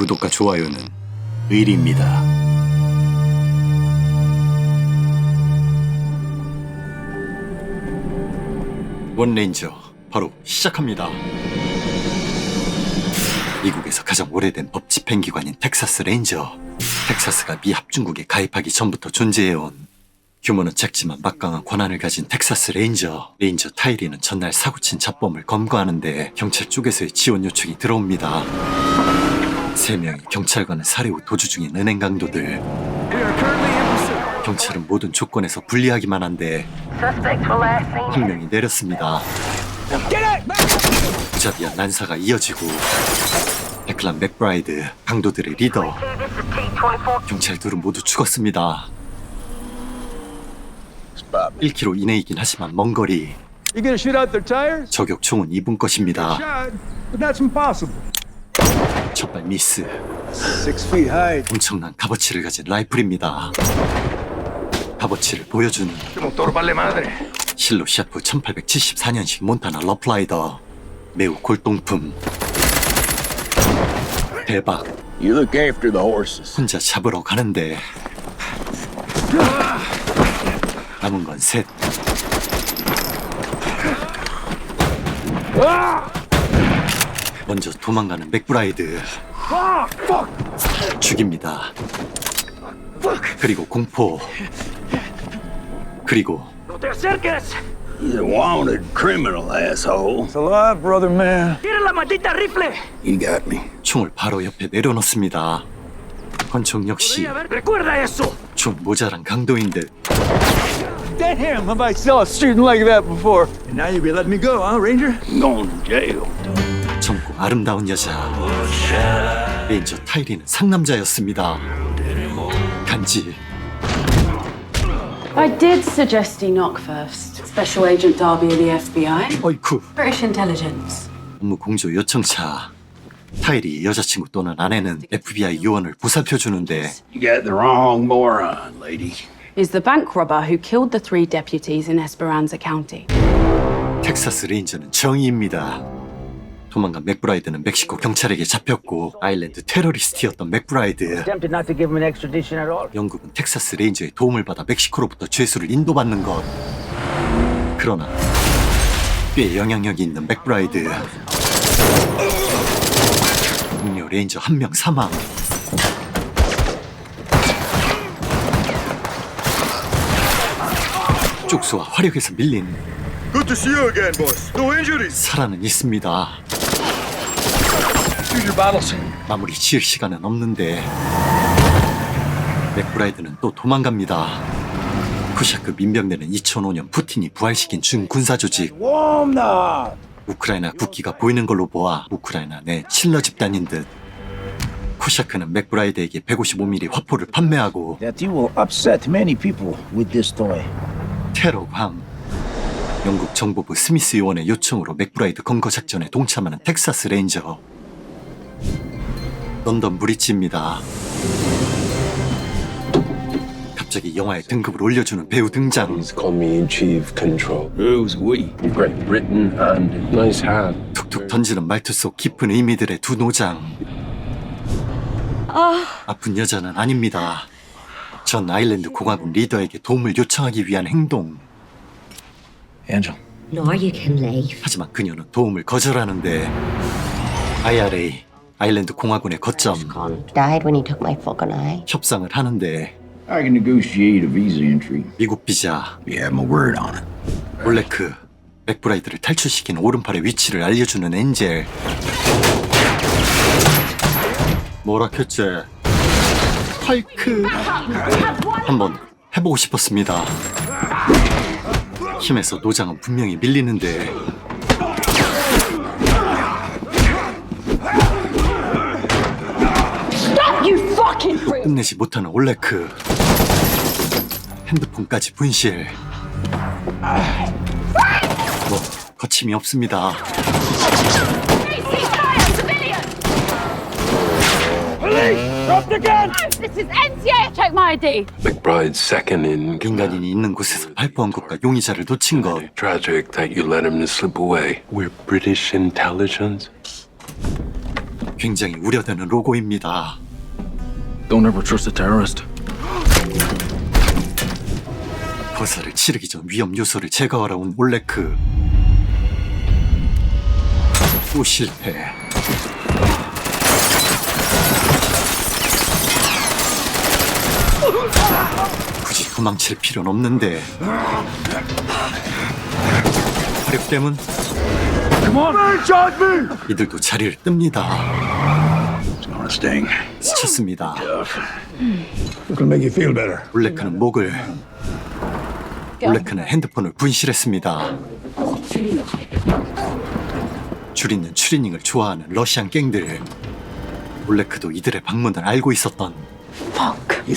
구독과 좋아요는 의리입니다. 원레인저 바로 시작합니다. 미국에서 가장 오래된 법 집행기관인 텍사스 레인저. 텍사스가 미 합중국에 가입하기 전부터 존재해온 규모는 작지만 막강한 권한을 가진 텍사스 레인저. 레인저 타이리는 전날 사고친 잡범을 검거하는데 경찰 쪽에서의 지원 요청이 들어옵니다. 세 명의 경찰관을 살해 후 도주 중인 은행 강도들. 경찰은 모든 조건에서 불리하기만 한데 한 명이 내렸습니다. 무자비한 난사가 이어지고 데클란 맥브라이드 강도들의 리더 This is T-24. 경찰 둘은 모두 죽었습니다. 1km 이내이긴 하지만 먼 거리 You gonna shoot out their tires? 저격 총은 이분 것입니다. 첫발 미스 Six feet high. 엄청난 값어치를 가진 라이플입니다. 값어치를 보여주는 madre. 실로 샤프 1874년식 몬타나 러플라이더 매우 골동품 대박 You look after the horses. 혼자 잡으러 가는데 남은 건 셋. 먼저 도망가는 맥브라이드 죽입니다. 그리고 공포 그리고 No te acerques. He's a wanted criminal, asshole. It's alive, brother man. Tira la maldita rifle. You got me. 총을 바로 옆에 내려놓습니다. 권총 역시 Podría haber- Recuerda eso. 좀 모자란 강도인 듯. Have I saw us shooting like that before? And now you be letting me go, huh, Ranger? I'm going to jail. 아름다운 여자 레인저 타이리는 상남자였습니다 간지 I did suggest he knock first. Special Agent Darby of the FBI. 어이쿠 British intelligence. 업무 공조 요청차 타이리 여자친구 또는 아내는 FBI 요원을 보살펴 주는데 You got the wrong moron, lady. Is the bank robber who killed the three deputies in Esperanza County. 텍사스 레인저는 정의입니다 도망간 맥브라이드는 멕시코 경찰에게 잡혔고 아일랜드 테러리스트였던 맥브라이드. 영국은 텍사스 레인저의 도움을 받아 멕시코로부터 죄수를 인도받는 것. 그러나 꽤 영향력이 있는 맥브라이드. 동료 레인저 한 명 사망. 쪽수와 화력에서 밀린 Good to see you again, boss. No injuries. 살아는 있습니다. Your battles. 마무리 지을 시간은 없는데 맥브라이드는 또 도망갑니다. 쿠샤크 민병대는 2005년 푸틴이 부활시킨 준군사 조직 Warm 우크라이나 국기가 보이는 걸로 보아 우크라이나 내 칠러 집단인 듯 쿠샤크는 맥브라이드에게 155mm 화포를 판매하고 that you will upset many people with this toy. 테러광 영국 정보부 스미스 요원의 요청으로 맥브라이드 검거 작전에 동참하는 텍사스 레인저 런던 브릿지입니다 갑자기 영화의 등급을 올려주는 배우 등장 Please call me Chief Control. Who's we? Great Britain and nice hat. 툭툭 던지는 말투 속 깊은 의미들의 두 노장 아픈 여자는 아닙니다 전 아일랜드 공화국 리더에게 도움을 요청하기 위한 행동 Angel. Nor you can leave. 하지만 그녀는 도움을 거절하는데 IRA 아일랜드 공화군의 거점 Gone. Died when he took my fucking eye. 협상을 하는데 I can negotiate a visa entry. 미국 비자 You have my word on it. 올레크 맥브라이드를 탈출시킨 오른팔의 위치를 알려주는 엔젤 뭐라 켰지 헐크 한번 해보고 싶었습니다 힘에서 노장은 분명히 밀리는데 끝내지 못하는 올레크 핸드폰까지 분실 뭐 거침이 없습니다! McBride's second in 민간인이 있는 곳에서 발포한 것과 용의자를 놓친 것 Tragic that you let him slip away. We're British intelligence. 굉장히 우려되는 로고입니다. Don't ever trust a terrorist. 거사를 치르기 전 위험 요소를 제거하러 온 올레크. 또 실패. 굳이 도망칠 필요는 없는데. 화력 때문 Come on! Me! 이들도 자리를 뜹니다. Better. 올레크는 목을 올레크는 핸드폰을 분실했습니다. 줄이는 추리닝을 좋아하는 러시안 갱들. 올레크도 이들의 방문을 알고 있었던 He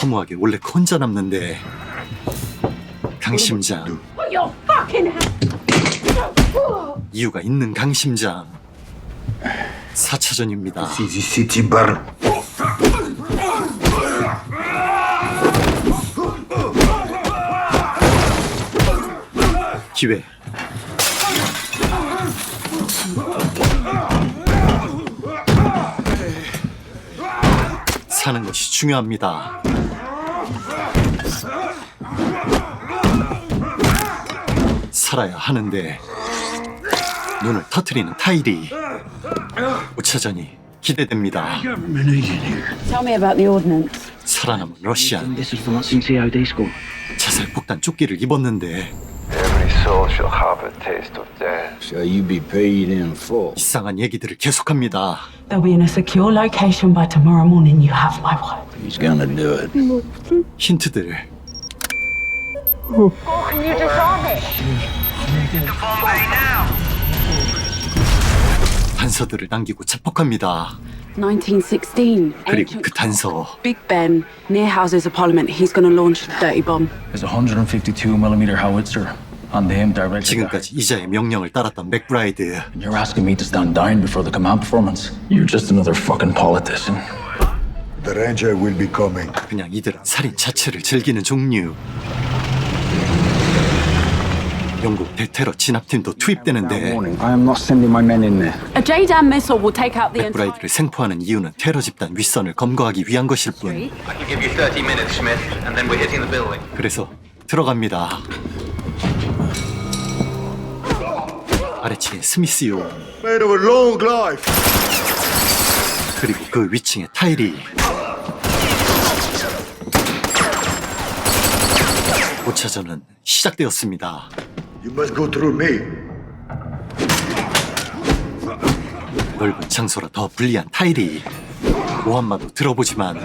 허무하게 올레크 혼자 남는데. 강심장. 이유가 있는 강심장. 4차전입니다. Easy city burn. 기회. 사는 것이 중요합니다 살아야 하는데 눈을 터트리는 타이리 5차전이 기대됩니다 Tell me about the ordnance. 살아남은 러시안 This is COD school. 자살 폭탄 조끼를 입었는데 Every soul shall have a taste of death. Shall you be paid in full? 이상한 얘기들을 계속합니다 They'll be in a secure location by tomorrow morning. You have my word. He's gonna do it. 힌트들 단서들을 남기고 자폭합니다 1916. 그리고 그 단서 Big Ben, near Houses of Parliament. He's going to launch the dirty bomb. There's a 152 millimeter howitzer on him directly. 지금까지 이자의 명령을 따랐던 맥브라이드 And you're asking me to stand down before the command performance? You're just another fucking politician. The ranger will be coming. 그냥 이들은 살인 자체를 즐기는 종류 영국 대테러 진압팀도 투입되는데. A JDAM missile will take out the entire. 맥브라이드를 생포하는 이유는 테러 집단 윗선을 검거하기 위한 것일 뿐 I can give you 30 minutes, Schmidt, and then we're hitting the building. 그래서 들어갑니다 아래층에 스미스요 Made of a long life. 그리고 그 위층에 타이리 오차전은 시작되었습니다 You must go through me. 넓은 장소라 더 불리한 타이리 모함마도 들어보지만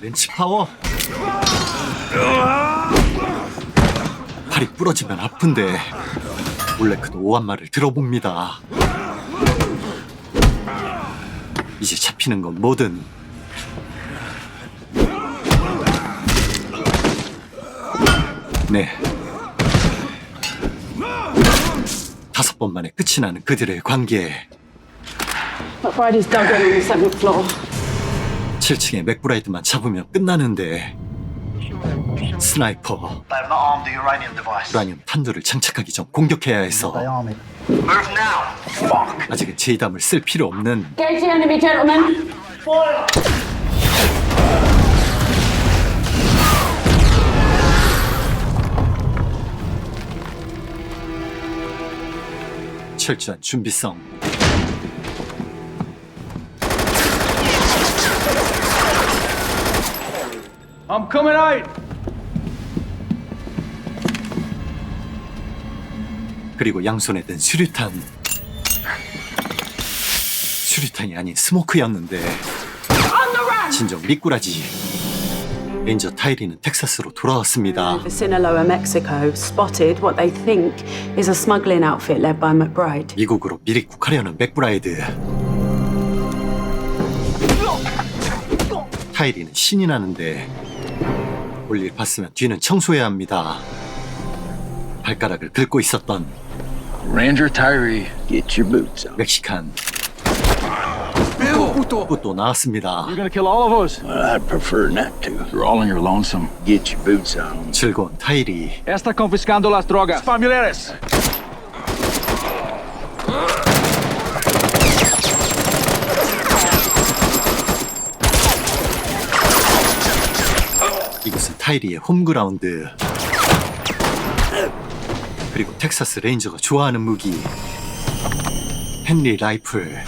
렌치 파워 팔이 부러지면 아픈데 올레크도 오한마를 들어봅니다 이제 잡히는 건 뭐든 네. 다섯 번 만에 끝이 나는 그들의 관계. McBride's dug in on the seventh floor. 7층에 맥브라이드만 잡으면 끝나는데. 스나이퍼. They've not armed the uranium device. 우라늄 탄두를 장착하기 전 공격해야 해서 now. 아직은 제이담을 쓸 필요 없는 Engage the enemy, gentlemen. 철저한 준비성. I'm coming out! 그리고 양손에 든 수류탄. 수류탄이 아닌 스모크였는데. 진정 미꾸라지. 레인저 타이리는 텍사스로 돌아왔습니다. The Sinaloa, Mexico, spotted what they think is a smuggling outfit led by McBride. 미국으로 미리국하려는 맥브라이드. 타이리는 신이 나는데 볼일 봤으면 뒤는 청소해야 합니다. 발가락을 긁고 있었던 Ranger Tyree. Get your boots on. 멕시칸 또 나왔습니다. You're gonna kill all of us. Well, I'd prefer not to. You're all on your lonesome. Get your boots on. 즐거운 타이리 Está confiscando las drogas. Familiares. 이곳은 타이리의 홈그라운드 그리고 텍사스 레인저가 좋아하는 무기 헨리 라이플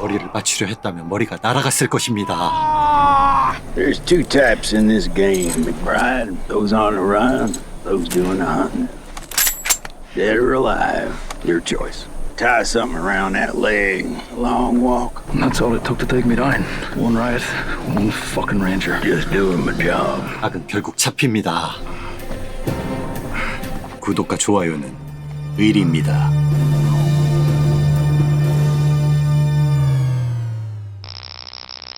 머리를 맞추려 했다면 머리가 날아갔을 것입니다 There's two types in this game, McBride. Those on the run, those doing the hunting. Dead or alive, your choice. Tie something around that leg. Long walk. That's all it took to take me down. One riot, one fucking ranger. Just doing my job. 악은 결국 잡힙니다 구독과 좋아요는 의리입니다